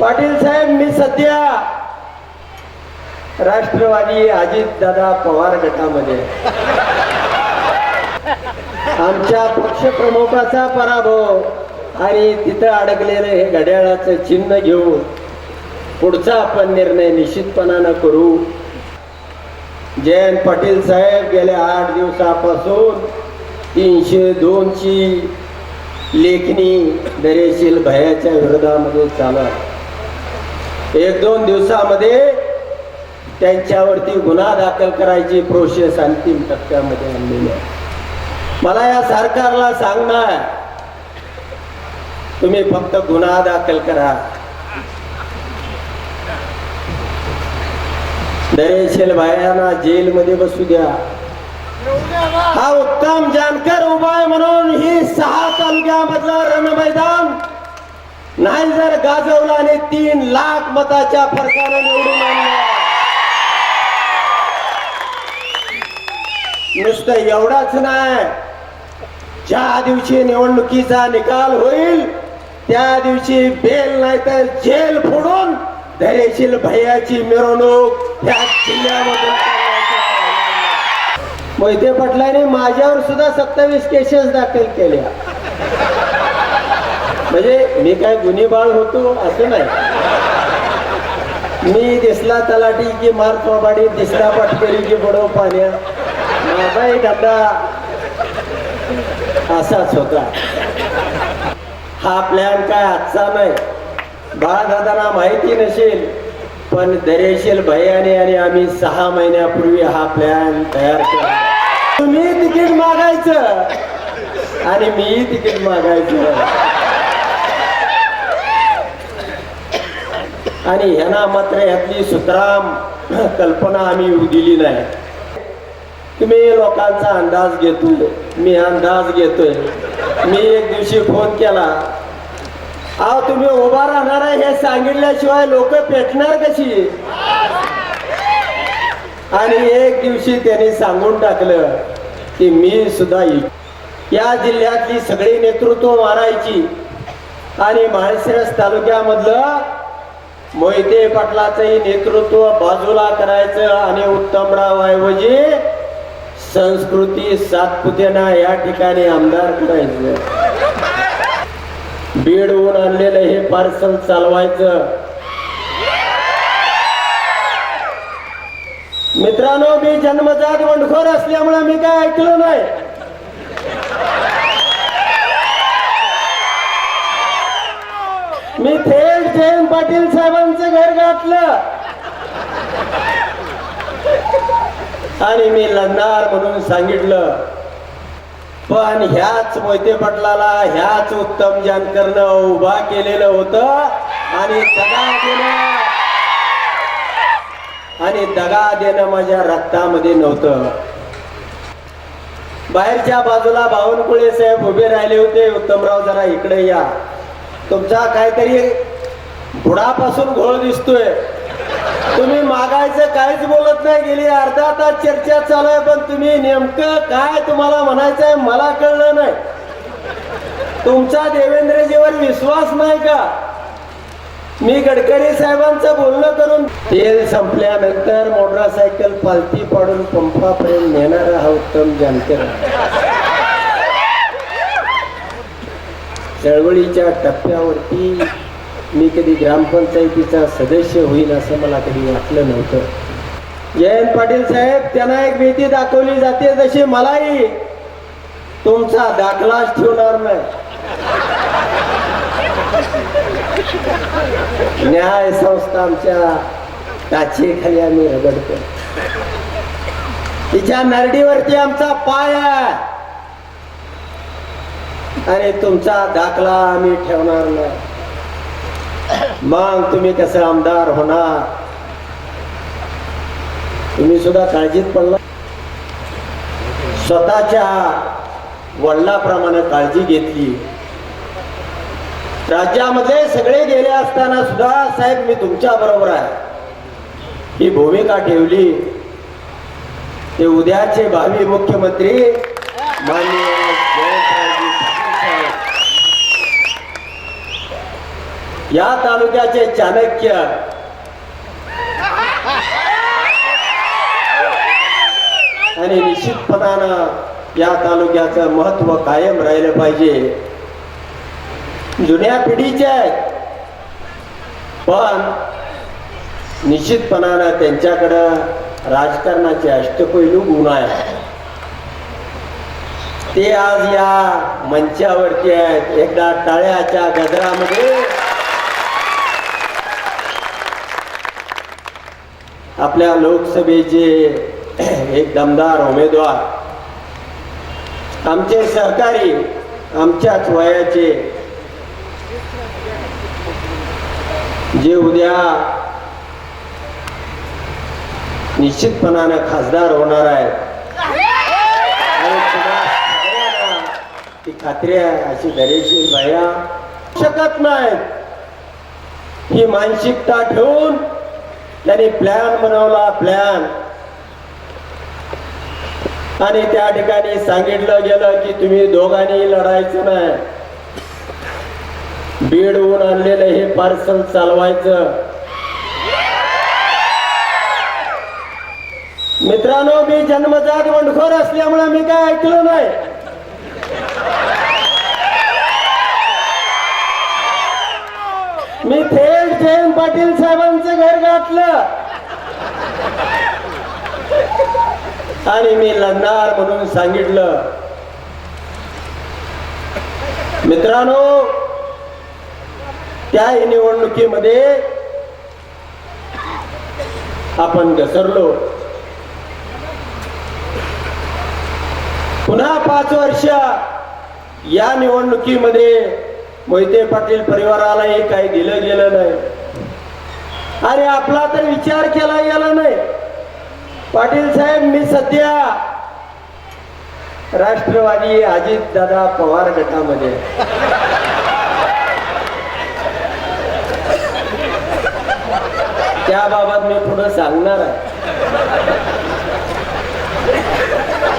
पाटील साहेब मी सध्या राष्ट्रवादी अजित दादा पवार गटामध्ये. आमच्या पक्षप्रमुखाचा पराभव आणि तिथं अडकलेलं हे घड्याळाचं चिन्ह घेऊन पुढचा आपण निर्णय निश्चितपणानं करू. जयंत पाटील साहेब गेल्या आठ दिवसापासून तीनशे दोनची लेखणी दरेशील भयाच्या विरोधामध्ये चालू आहे एक दोन दिवसामध्ये त्यांच्यावरती गुन्हा दाखल करायची प्रोसेस अंतिम टप्प्यामध्ये आणलेली आहे. मला या सरकारला सांगणार तुम्ही फक्त गुन्हा दाखल करा. दरेशील भायांना जेलमध्ये बसू द्या. हा उत्तम जानकर उभा आहे म्हणून ही सहा तालुक्यामधलं रण मैदान नाही जर गाजवलं आणि तीन लाख मताच्या फरकाने निवडून आणलं. नुसतं एवढाच नाही. ज्या दिवशी निवडणुकीचा निकाल होईल त्या दिवशी बेल नाही तर जेल फोडून धैर्यशील भैयाची मिरवणूक त्या जिल्ह्यामधून करण्याची मोहिते माझ्यावर सुद्धा सत्तावीस केसेस दाखल केल्या. मी काय गुन्हेबाळ होतो असं नाही. मी दिसला तलाटी की मार कोबाडी दिसला पाटकरी की बडो पाण्या. माझा एक आता असाच होता. हा प्लॅन काय आजचा नाही. बाळदादांना माहिती नसेल पण दरेशील भैयाने आणि आम्ही सहा महिन्यापूर्वी हा प्लॅन तयार केला. तुम्ही तिकीट मागायचं आणि मी तिकीट मागायचं. आणि ह्यांना मात्र यातली सुतराम कल्पना आम्ही दिली नाही. तुम्ही लोकांचा अंदाज घेतोय. मी अंदाज घेतोय. मी एक दिवशी फोन केला. अहो तुम्ही उभा राहणार आहे हे सांगितल्याशिवाय लोक पेटणार कशी? आणि एक दिवशी त्यांनी सांगून टाकलं की मी सुद्धा या जिल्ह्यातली सगळी नेतृत्व मारायची. आणि माळशिरस तालुक्यामधलं मोहिते पाटलाचंही नेतृत्व बाजूला करायचं आणि उत्तमराव ऐवजी संस्कृती सातपुतेना या ठिकाणी आमदार करायचं. बीडहून आणलेलं हे पार्सल चालवायचं. मित्रांनो मी जन्मजात बंडखोर असल्यामुळे मी काय ऐकलं नाही. मी थेट जयंत पाटील साहेबांचं घर गाठलं. आणि मी लढणार म्हणून सांगितलं पण ह्याच मोहिते पटलाला ह्याच उत्तम जानकरनं उभा केलेलं होतं आणि दगा देणं. आणि दगा देणं माझ्या रक्तामध्ये नव्हतं. बाहेरच्या बाजूला बावनकुळे साहेब उभे राहिले होते. उत्तमराव जरा इकडे या. तुमचा काहीतरी बुडापासून घोळ दिसतोय. तुम्ही मागायचं काहीच बोलत नाही गेली अर्धा तास चर्चा चालू आहे पण तुम्ही नेमकं काय तुम्हाला म्हणायचं आहे मला कळलं नाही. तुमचा देवेंद्रजीवर विश्वास नाही का? मी गडकरी साहेबांचं बोलणं करून तेल संपल्यानंतर मोटरसायकल पालथी पाडून पंपापर्यंत नेणारा हा उत्तम जानकर चळवळीच्या टप्प्यावरती मी कधी ग्रामपंचायतीचा सदस्य होईल असं मला कधी वाटलं नव्हतं. जयंत पाटील साहेब त्यांना एक भीती दाखवली जाते जशी मलाही. तुमचा दाखलाच ठेवणार नाही. न्याय संस्था आमच्या टाचेखाली आम्ही रगडतो. तिच्या नरडीवरती आमचा पाय आहे. आणि तुमचा दाखला आम्ही ठेवणार नाही. मग तुम्ही कसं आमदार होणार? तुम्ही सुद्धा काळजीत पडला. स्वतःच्या वडिलाप्रमाणे काळजी घेतली. राज्यामध्ये सगळे गेले असताना सुद्धा साहेब मी तुमच्या बरोबर आहे. ही भूमिका ठेवली. ते उद्याचे भावी मुख्यमंत्री माननीय या तालुक्याचे चाणक्य. आणि निश्चितपणानं या तालुक्याचं महत्त्व कायम राहिलं पाहिजे. जुन्या पिढीचे आहेत. पण निश्चितपणानं त्यांच्याकडं राजकारणाचे अष्टपैलू गुण आहेत. ते आज या मंचावरती आहेत. एकदा टाळ्याच्या गजरामध्ये आपल्या लोकसभेचे एक दमदार उमेदवार आमचे सहकारी आमच्याच वयाचे जे उद्या निश्चितपणानं खासदार होणार आहे ती खात्री आहे अशी दरेशील भया शकत नाहीत. ही मानसिकता ठेवून त्यांनी प्लॅन बनवला प्लॅन आणि त्या ठिकाणी सांगितलं गेलं की तुम्ही दोघांनी लढायचं नाही. बीडहून आणलेलं हे पार्सल चालवायचं. मित्रांनो मी जन्मजात वंडखोर असल्यामुळे मी काय ऐकलं नाही. मी थेट जयंत पाटील साहेबांचं घर गाठलं. आणि मी लढणार म्हणून सांगितलं. मित्रांनो त्या निवडणुकीमध्ये आपण घसरलो. पुन्हा पाच वर्ष या निवडणुकीमध्ये मोहिते पाटील परिवारालाही काही दिलं गेलं नाही. आणि आपला तर विचार केला गेला नाही. पाटील साहेब मी सध्या राष्ट्रवादी अजित दादा पवार गटामध्ये. त्याबाबत मी पुढे सांगणार आहे.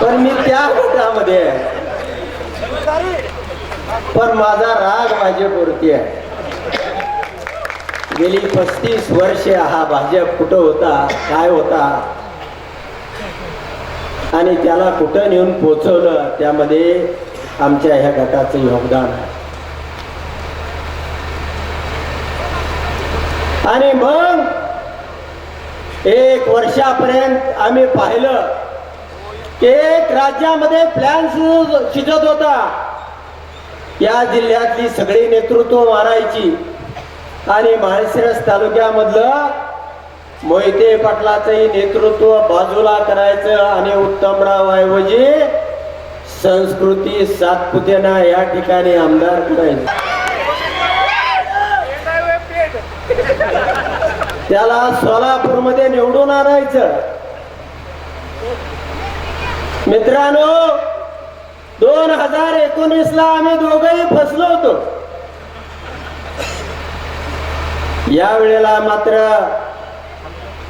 पण मी त्या गटामध्ये आहे. पण माझा राग भाजपवरती आहे. गेली पस्तीस वर्षे हा भाजप कुठं होता काय होता? आणि त्याला कुठं नेऊन पोचवलं त्यामध्ये आमच्या ह्या गटाचं योगदान आहे. आणि मग एक वर्षापर्यंत आम्ही पाहिलं की एक राज्यामध्ये प्लॅन शिजत होता. या जिल्ह्यातली सगळी नेतृत्व मारायची. आणि माळशिरस तालुक्यामधलं मोहिते पाटलाचंही नेतृत्व बाजूला करायचं आणि उत्तमराव ऐवजी संस्कृती सातपुतेना या ठिकाणी आमदार करायचं. त्याला सोलापूरमध्ये निवडून आणायचं. मित्रांनो दोन हजार एकोणीस ला आम्ही दोघंही फसलो होतो. या वेळेला मात्र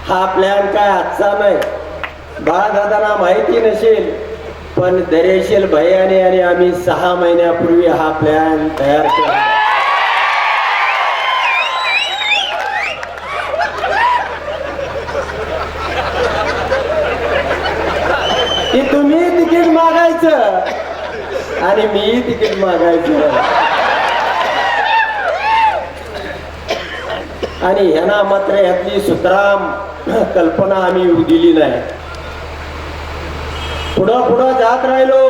हा प्लॅन काय आजचा नाही. बाळदादांना माहिती नसेल पण दरेशील भैयाने आणि आम्ही सहा महिन्यापूर्वी हा प्लॅन तयार केला. की तुम्ही तिकीट मागायचं? आणि मी तिकीट मागायचो. आणि ह्यांना मात्र यातली सुतराम कल्पना आम्ही येऊ दिली नाही. पुढं पुढं जात राहिलो.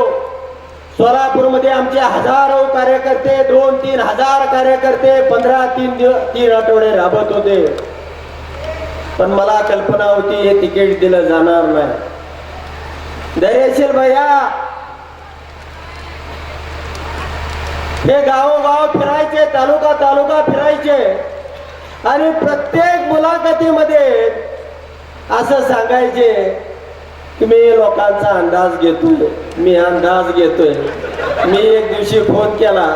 सोलापूरमध्ये आमचे हजारो कार्यकर्ते दोन तीन हजार कार्यकर्ते पंधरा तीन दिवस तीन आठवडे राबत होते. पण मला कल्पना होती हे तिकीट दिलं जाणार नाही. दर्याशील भैया! हे गावोगाव फिरायचे तालुका तालुका फिरायचे. आणि प्रत्येक मुलाखतीमध्ये असं सांगायचे की मी लोकांचा अंदाज घेतोय. मी अंदाज घेतोय. मी एक दिवशी फोन केला.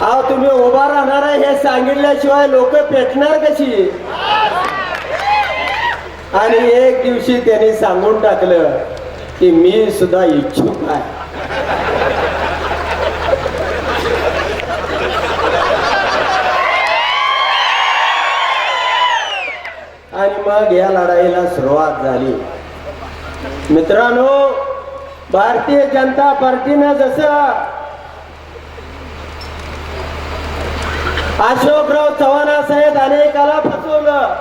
अहो तुम्ही उभा राहणार आहे हे सांगितल्याशिवाय लोक पेटणार कशी? आणि एक दिवशी त्यांनी सांगून टाकलं की मी सुद्धा इच्छुक आहे. मग या लढाईला सुरुवात झाली. मित्रांनो भारतीय जनता पार्टीनं जसं अशोकराव चव्हाणासाहेब अनेकाला फसवलं.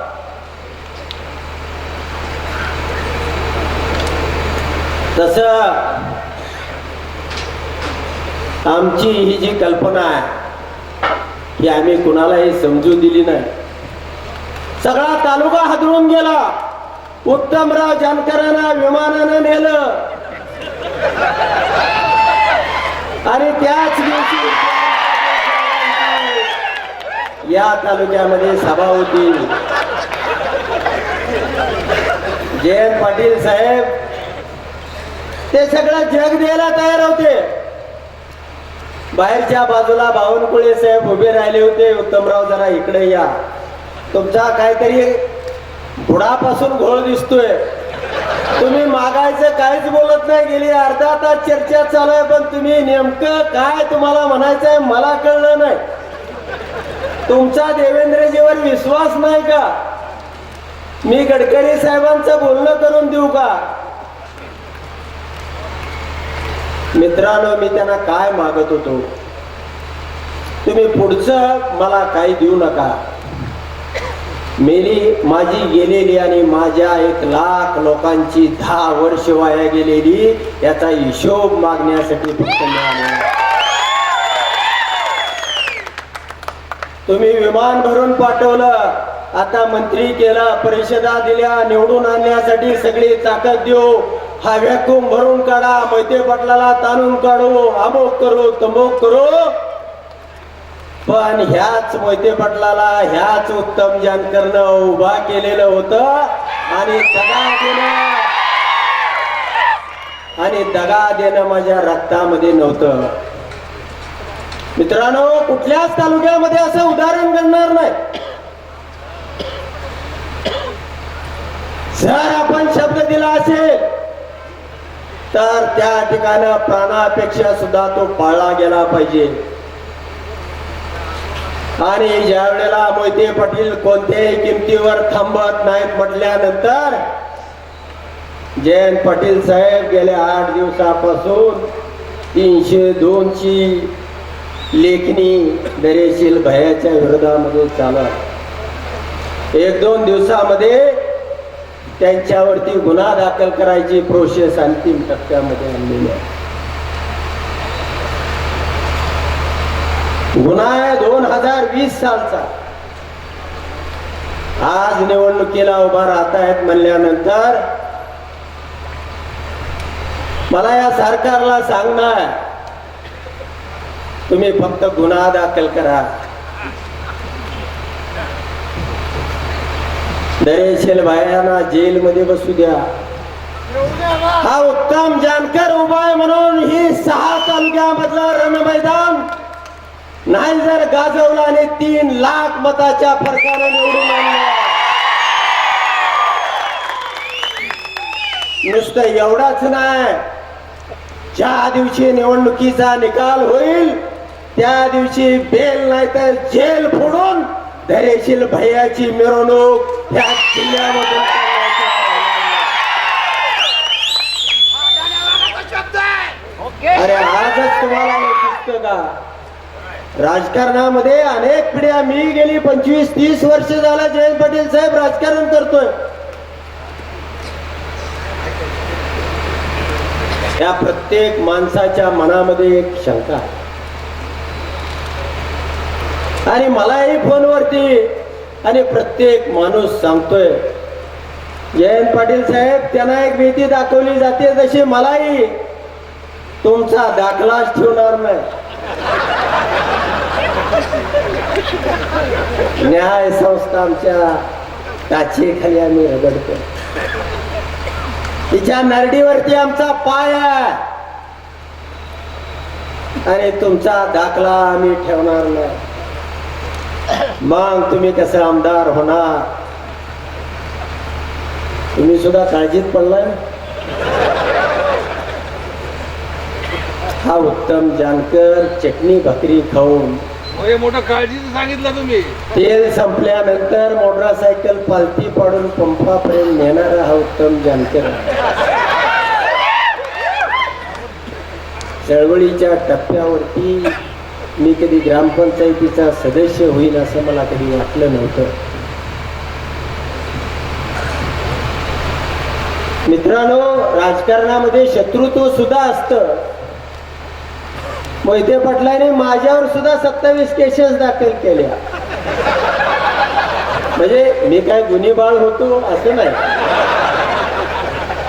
तस आमची ही जी कल्पना आहे ही आम्ही कुणालाही समजू दिली नाही. सगळा तालुका हादरून गेला. उत्तमराव जानकरांना विमानानं नेलं. आणि त्याच दिवशी या तालुक्यामध्ये सभा होती. जयंत पाटील साहेब ते सगळं जग द्यायला तयार होते. बाहेरच्या बाजूला बावनकुळे साहेब उभे राहिले होते. उत्तमराव जरा इकडे या. तुमचा काहीतरी बुडापासून घोळ दिसतोय. तुम्ही मागायचं काहीच बोलत नाही गेली अर्धा तास चर्चा चालू आहे पण तुम्ही नेमकं काय तुम्हाला म्हणायचं आहे मला कळलं नाही. तुमचा देवेंद्रजीवर विश्वास नाही का? मी गडकरी साहेबांचं बोलणं करून देऊ का? मित्रांनो मी त्यांना काय मागत होतो? तुम्ही पुढचं मला काही देऊ नका. मेली माझी गेलेली आणि माझ्या एक लाख लोकांची दहा वर्ष वाया गेलेली याचा हिशोब मागण्यासाठी फक्त तुम्ही विमान भरून पाठवलं आता मंत्री केला परिषदा दिल्या निवडून आणण्यासाठी सगळी ताकद देऊ हा व्हॅक्यूम भरून काढा मैते पाटलाला ताणून काढू अमोक करू तमुक करू. पण ह्याच मोहिते पटलाला ह्याच उत्तम जानकरनं उभा केलेलं होतं. आणि दगा देणं. आणि दगा देणं माझ्या रक्तामध्ये नव्हतं. मित्रांनो कुठल्याच तालुक्यामध्ये असं उदाहरण घडणार नाही. जर आपण शब्द दिला असेल तर त्या ठिकाणी प्राणापेक्षा सुद्धा तो पाळला गेला पाहिजे. आणि ज्या वेळेला मोहिते पाटील कोणत्याही किमतीवर थांबत नाहीत म्हटल्यानंतर जयंत पाटील साहेब गेल्या आठ दिवसापासून तीनशे दोनची लेखणी दरेशील भयाच्या विरोधामध्ये चालू एक दोन दिवसामध्ये त्यांच्यावरती गुन्हा दाखल करायची प्रोसेस अंतिम टप्प्यामध्ये आणलेली आहे. गुन्हा आहे दोन हजार वीस सालचा. आज निवडणुकीला उभा राहतायत म्हणल्यानंतर मला या सरकारला सांगणार तुम्ही फक्त गुन्हा दाखल करा. दरेशील भायांना जेलमध्ये बसू द्या. हा उत्तम जानकर उभा आहे म्हणून ही सहा तालुक्यामधलं रण मैदान नाही जर गाजवलं आणि तीन लाख मताच्या फरकाने निवडून आणलं. नुसतं एवढाच नाही. ज्या दिवशी निवडणुकीचा निकाल होईल त्या दिवशी बेल नाही तर जेल फोडून धैर्यशील भैयाची मिरवणूक ह्या जिल्ह्यामधून अरे आजच तुम्हाला दिसतं का? राजकारणामध्ये अनेक पिढ्या मी गेली पंचवीस तीस वर्ष झाला जयंत पाटील साहेब राजकारण करतोय. या प्रत्येक माणसाच्या मनामध्ये एक शंका आणि मलाही फोनवरती आणि प्रत्येक माणूस सांगतोय जयंत पाटील साहेब त्यांना एक भीती दाखवली जाते जशी मलाही तुमचा दाखलाच ठेवणार नाही. न्याय संस्था आमच्या टाचेखाली आम्ही रगडतो. तिच्या नरडीवरती आमचा पाय आहे. आणि तुमचा दाखला आम्ही ठेवणार नाही. मग तुम्ही कसं आमदार होणार? तुम्ही सुद्धा काळजीत पडलाय हा उत्तम जानकर चटणी भाकरी खाऊन. मोठं काळजीचं सांगितलं तुम्ही. तेल संपल्यानंतर मोटरसायकल पालथी पाडून पंपापर्यंत नेणारा हा उत्तम जानकर. चळवळीच्या टप्प्यावरती मी कधी ग्रामपंचायतीचा सदस्य होईल असं मला कधी वाटलं नव्हतं. मित्रांनो राजकारणामध्ये शत्रुत्व सुद्धा असतं. मोहिते पाटलाने माझ्यावर सुद्धा सत्तावीस केसेस दाखल केल्या. म्हणजे मी काय गुन्हेबाळ होतो असं नाही.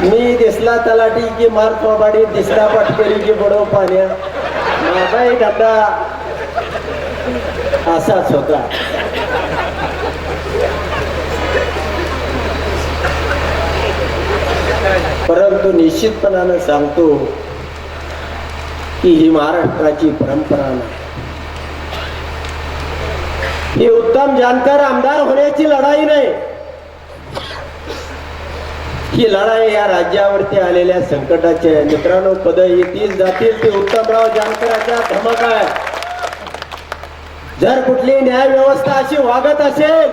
मी दिसला तलाठी की मार थोबाडी दिसला पटकरी की बडो पाण्या. माझाही धंदा असाच होता. परंतु निश्चितपणानं सांगतो की ही महाराष्ट्राची परंपरा नाही. ही उत्तम जानकर आमदार होण्याची लढाई नाही. ही लढाई या राज्यावरती आलेल्या संकटाची आहे. मित्रांनो पद येतील जातील ते उत्तमराव जानकराच्या धमक आहे. जर कुठली न्याय व्यवस्था अशी वागत असेल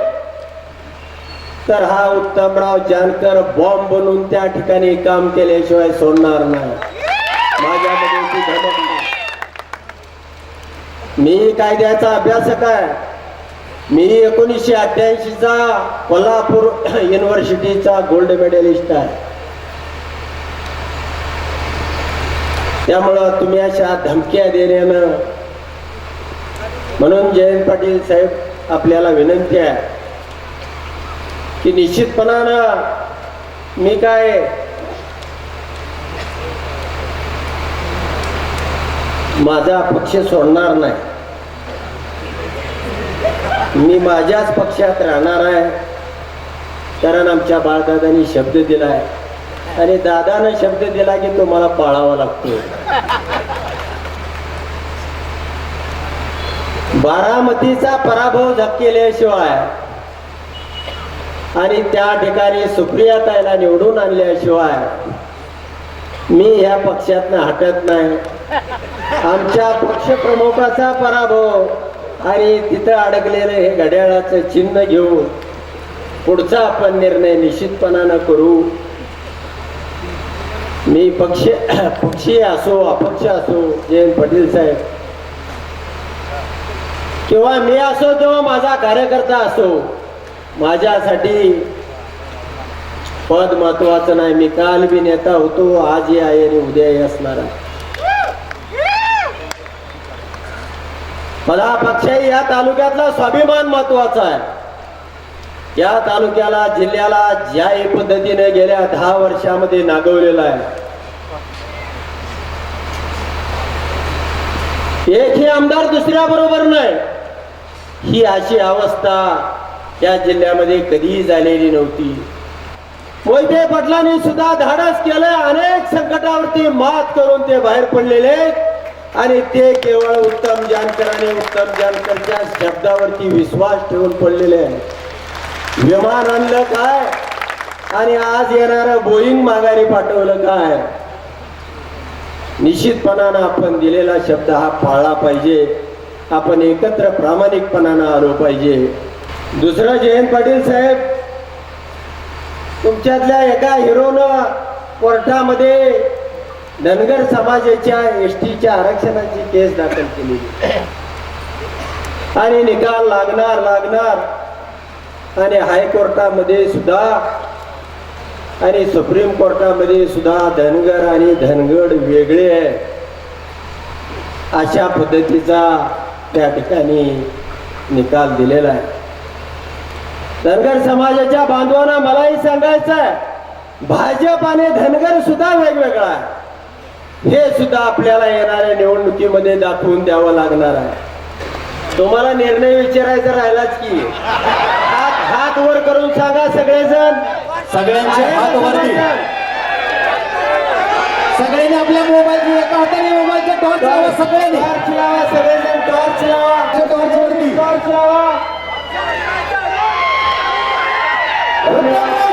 तर हा उत्तमराव जानकर बॉम्ब बनवून त्या ठिकाणी काम केल्याशिवाय सोडणार नाही माझ्यामध्ये ती धमक नाही मी कायद्याचा अभ्यासक आहे. मी एकोणीसशे अठ्ठ्याऐंशीचा कोल्हापूर युनिव्हर्सिटीचा गोल्ड मेडलिस्ट आहे. त्यामुळं तुम्ही अशा धमक्या देण्यानं म्हणून जयंत पाटील साहेब आपल्याला विनंती आहे की निश्चितपणानं मी काय माझा पक्ष सोडणार नाही. मी माझ्याच पक्षात राहणार आहे. कारण आमच्या बाळदादांनी शब्द दिलाय आणि दादानं शब्द दिला की तुम्हाला पाळावा लागतो. बारामतीचा पराभव केल्याशिवाय आणि त्या ठिकाणी सुप्रिया ताईला निवडून आणल्याशिवाय मी ह्या पक्षातनं हटत नाही. आमच्या पक्षप्रमुखाचा पराभव आणि तिथं अडकलेलं हे घड्याळाचं चिन्ह घेऊन पुढचा आपण निर्णय निश्चितपणानं करू. मी पक्ष पक्षीय असो अपक्ष असो जयंत पाटील साहेब. किंवा मी असो किंवा माझा कार्यकर्ता असो माझ्यासाठी पद महत्वाचं नाही. मी काल बी नेता होतो आजही आहे आणि उद्याही असणार आहे. मला पक्षाही या तालुक्यातला स्वाभिमान महत्त्वाचा आहे. या तालुक्याला जिल्ह्याला ज्या पद्धतीने गेल्या दहा वर्षामध्ये नागवलेला आहे. एकही आमदार दुसऱ्या बरोबर नाही. ही अशी अवस्था या जिल्ह्यामध्ये कधीही झालेली नव्हती. मोहिते पाटलांनी सुद्धा धाडस केलं अनेक संकटावरती मात करून ते बाहेर पडलेले आहेत. आणि ते केवळ उत्तम जानकराने उत्तम जानकरच्या शब्दावरती विश्वास ठेवून पडलेले आहेत. विमान आणलं काय? आणि आज येणारं बोईंग माघारी पाठवलं काय? निश्चितपणानं आपण दिलेला शब्द हा पाळला पाहिजे. आपण एकत्र प्रामाणिकपणानं आलो पाहिजे. दुसरं जयंत पाटील साहेब तुमच्यातल्या एका हिरोनं कोर्टामध्ये धनगर समाजाच्या एस टीच्या आरक्षणाची केस दाखल केली. आणि निकाल लागणार लागणार. आणि हायकोर्टामध्ये सुद्धा आणि सुप्रीम कोर्टामध्ये सुद्धा धनगर आणि धनगड वेगळे आहे अशा पद्धतीचा त्या ठिकाणी निकाल दिलेला आहे. धनगर समाजाच्या बांधवांना मलाही सांगायचं आहे भाजप आणि धनगर सुद्धा वेगवेगळा आहे. हे सुद्धा आपल्याला येणाऱ्या निवडणुकीमध्ये दाखवून द्यावं लागणार आहे. तुम्हाला निर्णय विचारायचा राहिलाच की. हात हात वर करून सांगा सगळेजण. सगळ्यांचे हात वरती. सगळ्यांनी आपल्या मोबाईल एका हाताने मोबाईलचे टॉर्च लावा सगळ्यांनी. टॉर्च लावा सगळेजण टॉर्च लावा. टॉर्च वरती. टॉर्च लावा. Amen.